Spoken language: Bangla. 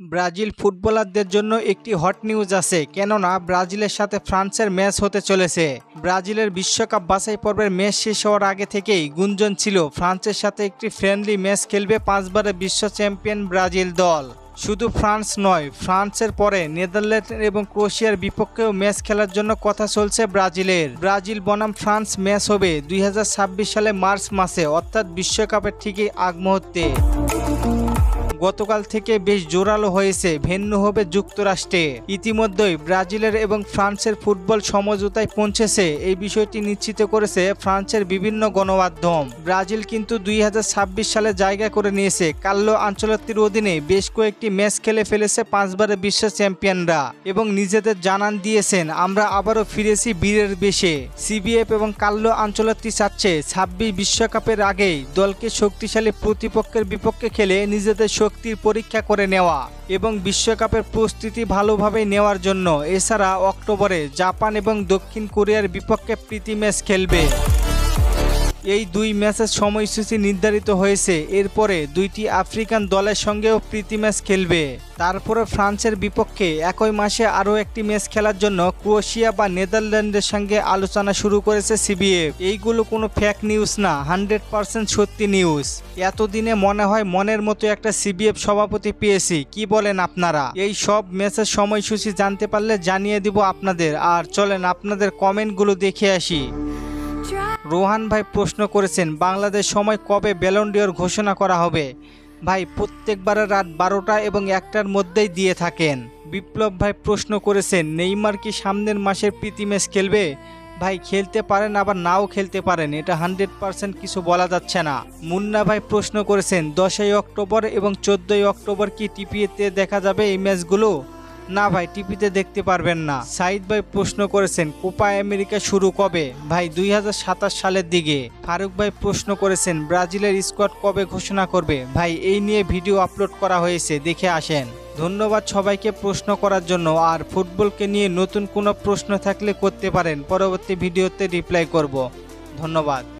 ব্রাজিল ফুটবলারদের জন্য একটি হট নিউজ আছে, কেননা ব্রাজিলের সাথে ফ্রান্সের ম্যাচ হতে চলেছে। ব্রাজিলের বিশ্বকাপ বাছাই পর্বের ম্যাচ শেষ হওয়ার আগে থেকেই গুঞ্জন ছিল, ফ্রান্সের সাথে একটি ফ্রেন্ডলি ম্যাচ খেলবে পাঁচবারের বিশ্ব চ্যাম্পিয়ন ব্রাজিল দল। শুধু ফ্রান্স নয়, ফ্রান্সের পরে নেদারল্যান্ড এবং ক্রোয়েশিয়ার বিপক্ষেও ম্যাচ খেলার জন্য কথা চলছে ব্রাজিলের। ব্রাজিল বনাম ফ্রান্স ম্যাচ হবে দুই হাজার ছাব্বিশ সালে মার্চ মাসে, অর্থাৎ বিশ্বকাপের ঠিকই আগ মুহূর্তে গতকাল থেকে বেশ জোরালো হয়েছে ভেন্যু হবে যুক্তরাষ্ট্রে। ইতিমধ্যেই ব্রাজিলের এবং ফ্রান্সের ফুটবল সমঝোতায় পৌঁছেছে, এই বিষয়টি নিশ্চিত করেছে ফ্রান্সের বিভিন্ন গণমাধ্যম। ব্রাজিল কিন্তু দুই হাজার ছাব্বিশ সালে জায়গা করে নিয়েছে কাল্লো আঞ্চলতির অধীনে বেশ কয়েকটি ম্যাচ খেলে ফেলেছে পাঁচবারের বিশ্ব চ্যাম্পিয়নরা এবং নিজেদের জানান দিয়েছেন, আমরা আবারও ফিরেছি বীরের বেশে। সিবিএফ এবং কাল্লো আঞ্চলতি চাচ্ছে, ছাব্বিশ বিশ্বকাপের আগেই দলকে শক্তিশালী প্রতিপক্ষের বিপক্ষে খেলে নিজেদের শক্তির পরীক্ষা করে নেওয়া এবং বিশ্বকাপের প্রস্তুতি ভালোভাবে নেওয়ার জন্য এছাড়া অক্টোবরে জাপান এবং দক্ষিণ কোরিয়ার বিপক্ষে প্রীতি ম্যাচ খেলবে। এই দুই ম্যাচের সময়সূচি নির্ধারিত হয়েছে। এরপরে দুইটি আফ্রিকান দলের সঙ্গেও প্রীতি ম্যাচ খেলবে। তারপরে ফ্রান্সের বিপক্ষে একই মাসে আরও একটি ম্যাচ খেলার জন্য ক্রোয়েশিয়া বা নেদারল্যান্ডের সঙ্গে আলোচনা শুরু করেছে সিবিএফ। এইগুলো কোনো ফ্যাক নিউজ না হান্ড্রেড পার্সেন্ট সত্যি নিউজ এতদিনে মনে হয় মনের মতো একটা সিবিএফ সভাপতি পেয়েছি, কি বলেন আপনারা? এই সব ম্যাচের সময়সূচি জানতে পারলে জানিয়ে দিব আপনাদের। আর চলেন আপনাদের কমেন্টগুলো দেখে আসি। রোহান ভাই প্রশ্ন করেছেন, বাংলাদেশ সময় কবে ব্যালন্ডিয়র ঘোষণা করা হবে? ভাই প্রত্যেকবার রাত বারোটা এবং একটার মধ্যেই দিয়ে থাকেন। বিপ্লব ভাই প্রশ্ন করেছেন, নেইমার কি সামনের মাসের প্রীতি ম্যাচ খেলবে? ভাই, খেলতে পারেন, আবার নাও খেলতে পারেন, এটা হান্ড্রেড পার্সেন্ট কিছু বলা যাচ্ছে না। মুন্না ভাই প্রশ্ন করেছেন, দশই অক্টোবর এবং চোদ্দই অক্টোবর কি টিপিতে দেখা যাবে এই ম্যাচগুলো? না ভাই, টিভিতে দেখতে পারবেন না। সাইদ ভাই প্রশ্ন করেছেন, কোপা আমেরিকা শুরু কবে? ভাই, দুই হাজার সাতাশ সালের দিকে। ফারুক ভাই প্রশ্ন করেছেন, ব্রাজিলের স্কোয়াড কবে ঘোষণা করবে? ভাই, এই নিয়ে ভিডিও আপলোড করা হয়েছে, দেখে আসেন। ধন্যবাদ সবাইকে প্রশ্ন করার জন্য। আর ফুটবলকে নিয়ে নতুন কোনো প্রশ্ন থাকলে করতে পারেন। পরবর্তী ভিডিওতে রিপ্লাই করব। ধন্যবাদ।